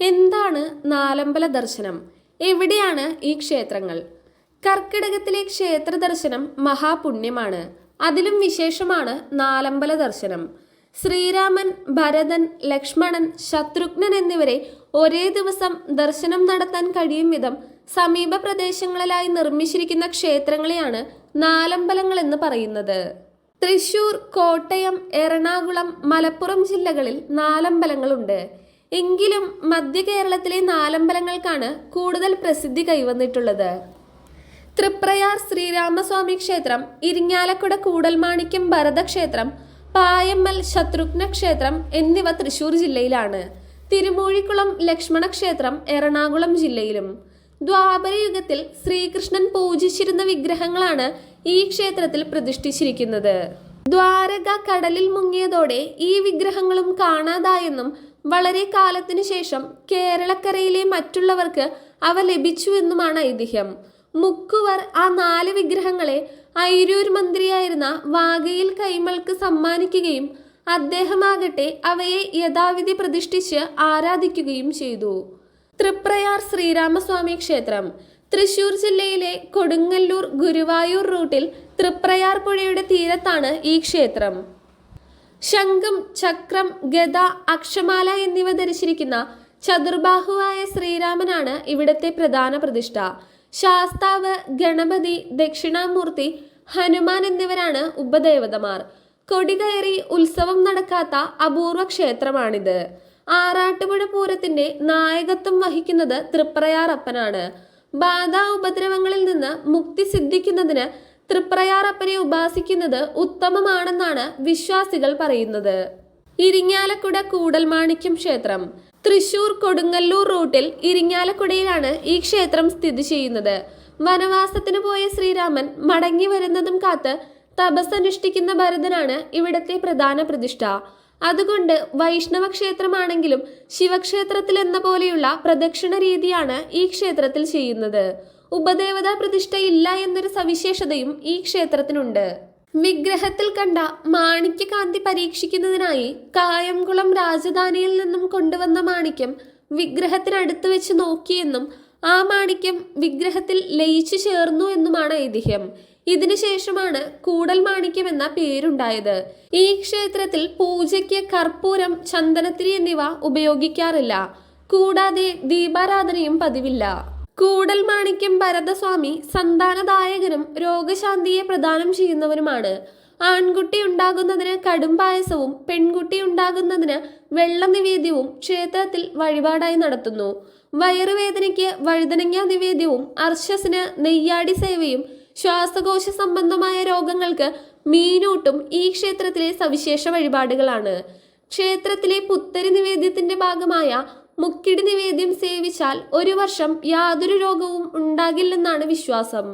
എന്താണ് നാലമ്പല ദർശനം? എവിടെയാണ് ഈ ക്ഷേത്രങ്ങൾ? കർക്കിടകത്തിലെ ക്ഷേത്ര ദർശനം മഹാപുണ്യമാണ്. അതിലും വിശേഷമാണ് നാലമ്പല ദർശനം. ശ്രീരാമൻ ഭരതൻ ലക്ഷ്മണൻ ശത്രുഘ്നൻ എന്നിവരെ ഒരേ ദിവസം ദർശനം നടത്താൻ കഴിയും വിധം സമീപ പ്രദേശങ്ങളിലായി നിർമ്മിച്ചിരിക്കുന്ന ക്ഷേത്രങ്ങളെയാണ് നാലമ്പലങ്ങൾ എന്ന് പറയുന്നത്. തൃശൂർ കോട്ടയം എറണാകുളം മലപ്പുറം ജില്ലകളിൽ നാലമ്പലങ്ങളുണ്ട്. എങ്കിലും മധ്യ കേരളത്തിലെ നാലമ്പലങ്ങൾക്കാണ് കൂടുതൽ പ്രസിദ്ധി കൈവന്നിട്ടുള്ളത്. തൃപ്രയാർ ശ്രീരാമസ്വാമി ക്ഷേത്രം ഇരിങ്ങാലക്കുട കൂടൽമാണിക്യം ഭരതക്ഷേത്രം പായമ്മൽ ശത്രുഘ്ന ക്ഷേത്രം എന്നിവ തൃശൂർ ജില്ലയിലാണ്. തിരുമൂഴിക്കുളം ലക്ഷ്മണ ക്ഷേത്രം എറണാകുളം ജില്ലയിലും. ദ്വാപരയുഗത്തിൽ ശ്രീകൃഷ്ണൻ പൂജിച്ചിരുന്ന വിഗ്രഹങ്ങളാണ് ഈ ക്ഷേത്രത്തിൽ പ്രതിഷ്ഠിച്ചിരിക്കുന്നത്. ദ്വാരക കടലിൽ മുങ്ങിയതോടെ ഈ വിഗ്രഹങ്ങളും കാണാതായെന്നും വളരെ കാലത്തിനു ശേഷം കേരളക്കരയിലെ മറ്റുള്ളവർക്ക് അവ ലഭിച്ചുവെന്നുമാണ് ഐതിഹ്യം. മുക്കുവർ ആ നാല് വിഗ്രഹങ്ങളെ ഐരൂർ മന്ത്രിയായിരുന്ന വാഗയിൽ കൈമൾക്ക് സമ്മാനിക്കുകയും അദ്ദേഹമാകട്ടെ അവയെ യഥാവിധി പ്രതിഷ്ഠിച്ച് ആരാധിക്കുകയും ചെയ്തു. തൃപ്രയാർ ശ്രീരാമസ്വാമി ക്ഷേത്രം. തൃശൂർ ജില്ലയിലെ കൊടുങ്ങല്ലൂർ ഗുരുവായൂർ റൂട്ടിൽ തൃപ്രയാർ പുഴയുടെ തീരത്താണ് ഈ ക്ഷേത്രം. ശംഖം ചക്രം ഗദ അക്ഷമാല എന്നിവ ധരിച്ചിരിക്കുന്ന ചതുർബാഹുവായ ശ്രീരാമനാണ് ഇവിടത്തെ പ്രധാന പ്രതിഷ്ഠ. ശാസ്താവ് ഗണപതി ദക്ഷിണാമൂർത്തി ഹനുമാൻ എന്നിവരാണ് ഉപദേവതമാർ. കൊടികയറി ഉത്സവം നടക്കാത്ത അപൂർവ ക്ഷേത്രമാണിത്. ആറാട്ടുപുഴ പൂരത്തിന്റെ നായകത്വം വഹിക്കുന്നത് തൃപ്രയാറപ്പനാണ്. ബാധാ ഉപദ്രവങ്ങളിൽ നിന്ന് മുക്തി സിദ്ധിക്കുന്നതിന് തൃപ്രയാറപ്പനെ ഉപാസിക്കുന്നത് ഉത്തമമാണെന്നാണ് വിശ്വാസികൾ പറയുന്നത്. ഇരിങ്ങാലക്കുട കൂടൽമാണിക്യം ക്ഷേത്രം. തൃശൂർ കൊടുങ്ങല്ലൂർ റൂട്ടിൽ ഇരിങ്ങാലക്കുടയിലാണ് ഈ ക്ഷേത്രം സ്ഥിതി ചെയ്യുന്നത്. വനവാസത്തിന് പോയ ശ്രീരാമൻ മടങ്ങി വരുന്നതും കാത്ത് തപസ്സനുഷ്ഠിക്കുന്ന ഭരതനാണ് ഇവിടത്തെ പ്രധാന പ്രതിഷ്ഠ. അതുകൊണ്ട് വൈഷ്ണവ ക്ഷേത്രമാണെങ്കിലും ശിവക്ഷേത്രത്തിൽ എന്ന പോലെയുള്ള പ്രദക്ഷിണ രീതിയാണ് ഈ ക്ഷേത്രത്തിൽ ചെയ്യുന്നത്. ഉപദേവതാ പ്രതിഷ്ഠ ഇല്ല എന്നൊരു സവിശേഷതയും ഈ ക്ഷേത്രത്തിനുണ്ട്. വിഗ്രഹത്തിൽ കണ്ട മാണിക്യകാന്തി പരീക്ഷിക്കുന്നതിനായി കായംകുളം രാജധാനിയിൽ നിന്നും കൊണ്ടുവന്ന മാണിക്യം വിഗ്രഹത്തിനടുത്ത് വെച്ച് നോക്കിയെന്നും ആ മാണിക്യം വിഗ്രഹത്തിൽ ലയിച്ചു ചേർന്നു എന്നുമാണ് ഐതിഹ്യം. ഇതിനുശേഷമാണ് കൂടൽ മാണിക്യം എന്ന പേരുണ്ടായത്. ഈ ക്ഷേത്രത്തിൽ പൂജയ്ക്ക് കർപ്പൂരം ചന്ദനത്തിരി എന്നിവ ഉപയോഗിക്കാറില്ല. കൂടാതെ ദീപാരാധനയും പതിവില്ല. കൂടൽ മാണിക്യം ഭരതസ്വാമി സന്താനദായകനും രോഗശാന്തിയെ പ്രദാനം ചെയ്യുന്നവനുമാണ്. ആൺകുട്ടി ഉണ്ടാകുന്നതിന് കടും പായസവും പെൺകുട്ടി ഉണ്ടാകുന്നതിന് വെള്ള നിവേദ്യവും ക്ഷേത്രത്തിൽ വഴിപാടായി നടത്തുന്നു. വയറുവേദനയ്ക്ക് വഴുതനങ്ങ നിവേദ്യവും അർശസിന് നെയ്യാടി സേവയും ശ്വാസകോശ സംബന്ധമായ രോഗങ്ങൾക്ക് മീനൂട്ടും ഈ ക്ഷേത്രത്തിലെ സവിശേഷ വഴിപാടുകളാണ്. ക്ഷേത്രത്തിലെ പുത്തരി നിവേദ്യത്തിന്റെ ഭാഗമായ മുക്കിടി നിവേദ്യം സേവിച്ചാൽ ഒരു വർഷം യാതൊരു രോഗവും ഉണ്ടാകില്ലെന്നാണ് വിശ്വാസം.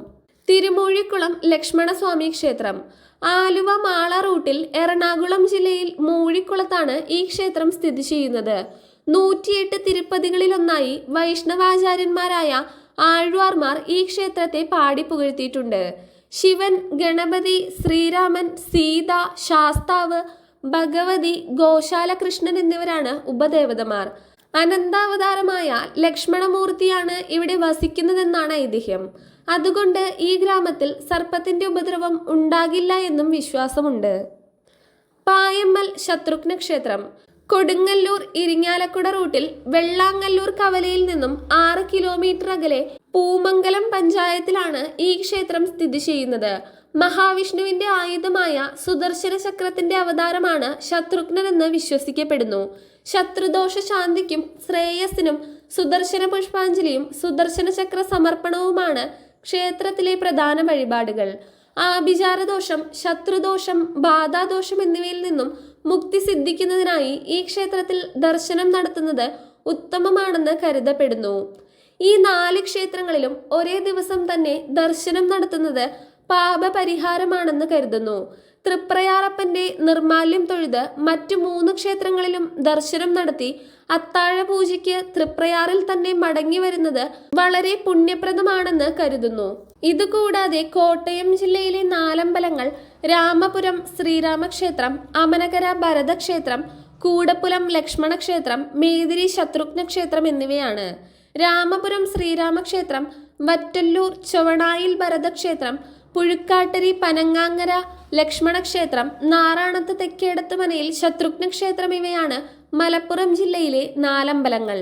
തിരുമൂഴിക്കുളം ലക്ഷ്മണസ്വാമി ക്ഷേത്രം. ആലുവ മാള റൂട്ടിൽ എറണാകുളം ജില്ലയിൽ മൂഴിക്കുളത്താണ് ഈ ക്ഷേത്രം സ്ഥിതി ചെയ്യുന്നത്. നൂറ്റിയെട്ട് തിരുപ്പതികളിലൊന്നായി വൈഷ്ണവാചാര്യന്മാരായ ആഴ്വാർമാർ ഈ ക്ഷേത്രത്തെ പാടി പുകഴ്ത്തിയിട്ടുണ്ട്. ശിവൻ ഗണപതി ശ്രീരാമൻ സീത ശാസ്താവ് ഭഗവതി ഗോശാല കൃഷ്ണൻ എന്നിവരാണ് ഉപദേവതമാർ. അനന്താവതാരമായ ലക്ഷ്മണമൂർത്തിയാണ് ഇവിടെ വസിക്കുന്നതെന്നാണ് ഐതിഹ്യം. അതുകൊണ്ട് ഈ ഗ്രാമത്തിൽ സർപ്പത്തിന്റെ ഉപദ്രവം ഉണ്ടാകില്ല എന്നും വിശ്വാസമുണ്ട്. പായമ്മൽ ശത്രുഘ്ന ക്ഷേത്രം കൊടുങ്ങല്ലൂർ ഇരിങ്ങാലക്കുട റൂട്ടിൽ വെള്ളാങ്ങല്ലൂർ കവലയിൽ നിന്നും ആറ് കിലോമീറ്റർ അകലെ പൂമംഗലം പഞ്ചായത്തിലാണ് ഈ ക്ഷേത്രം സ്ഥിതി ചെയ്യുന്നത്. മഹാവിഷ്ണുവിന്റെ ആയുധമായ സുദർശന ചക്രത്തിന്റെ അവതാരമാണ് ശത്രുഘ്നെന്ന് വിശ്വസിക്കപ്പെടുന്നു. ശത്രുദോഷ ശാന്തിക്കും ശ്രേയസിനും സുദർശന പുഷ്പാഞ്ജലിയും സുദർശന ചക്ര സമർപ്പണവുമാണ് ക്ഷേത്രത്തിലെ പ്രധാന വഴിപാടുകൾ. ആഭിചാരദോഷം ശത്രുദോഷം ബാധാദോഷം എന്നിവയിൽ നിന്നും മുക്തി സിദ്ധിക്കുന്നതിനായി ഈ ക്ഷേത്രത്തിൽ ദർശനം നടത്തുന്നത് ഉത്തമമാണെന്ന് കരുതപ്പെടുന്നു. ഈ നാല് ക്ഷേത്രങ്ങളിലും ഒരേ ദിവസം തന്നെ ദർശനം നടത്തുന്നത് പാപപരിഹാരമാണെന്ന് കരുതുന്നു. തൃപ്രയാറപ്പന്റെ നിർമാല്യം തൊഴുത് മറ്റു മൂന്ന് ക്ഷേത്രങ്ങളിലും ദർശനം നടത്തി അത്താഴ പൂജയ്ക്ക് തൃപ്രയാറിൽ തന്നെ മടങ്ങി വരുന്നത് വളരെ പുണ്യപ്രദമാണെന്ന് കരുതുന്നു. ഇതുകൂടാതെ കോട്ടയം ജില്ലയിലെ നാലമ്പലങ്ങൾ രാമപുരം ശ്രീരാമക്ഷേത്രം അമനകര ഭരതക്ഷേത്രം കൂടപ്പുലം ലക്ഷ്മണക്ഷേത്രം ക്ഷേത്രം മേദിരി ശത്രുഘ്ന ക്ഷേത്രം എന്നിവയാണ്. രാമപുരം ശ്രീരാമക്ഷേത്രം വറ്റല്ലൂർ ചൊവണായിൽ ഭരതക്ഷേത്രം പുഴുക്കാട്ടരി പനങ്ങാങ്ങര ലക്ഷ്മണക്ഷേത്രം നാറാണത്ത് തെക്കേടത്ത് മനയിൽ ശത്രുഘ്ന ക്ഷേത്രം ഇവയാണ് മലപ്പുറം ജില്ലയിലെ നാലമ്പലങ്ങൾ.